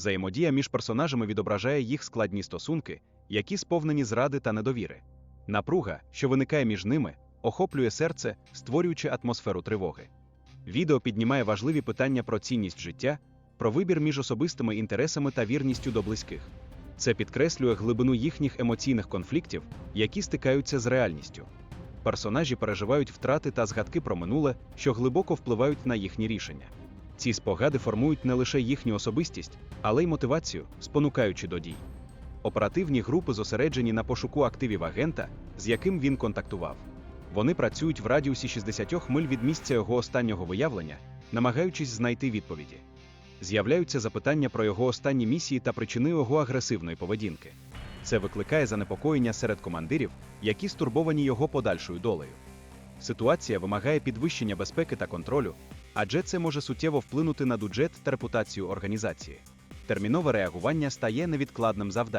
Взаємодія між персонажами відображає їх складні стосунки, які сповнені зради та недовіри. Напруга, що виникає між ними, охоплює серце, створюючи атмосферу тривоги. Відео піднімає важливі питання про цінність життя, про вибір між особистими інтересами та вірністю до близьких. Це підкреслює глибину їхніх емоційних конфліктів, які стикаються з реальністю. Персонажі переживають втрати та згадки про минуле, що глибоко впливають на їхні рішення. Ці спогади формують не лише їхню особистість, але й мотивацію, спонукаючи до дій. Оперативні групи зосереджені на пошуку активів агента, з яким він контактував. Вони працюють в радіусі 60 миль від місця його останнього виявлення, намагаючись знайти відповіді. З'являються запитання про його останні місії та причини його агресивної поведінки. Це викликає занепокоєння серед командирів, які стурбовані його подальшою долею. Ситуація вимагає підвищення безпеки та контролю, адже це може суттєво вплинути на бюджет та репутацію організації. Термінове реагування стає невідкладним завданням.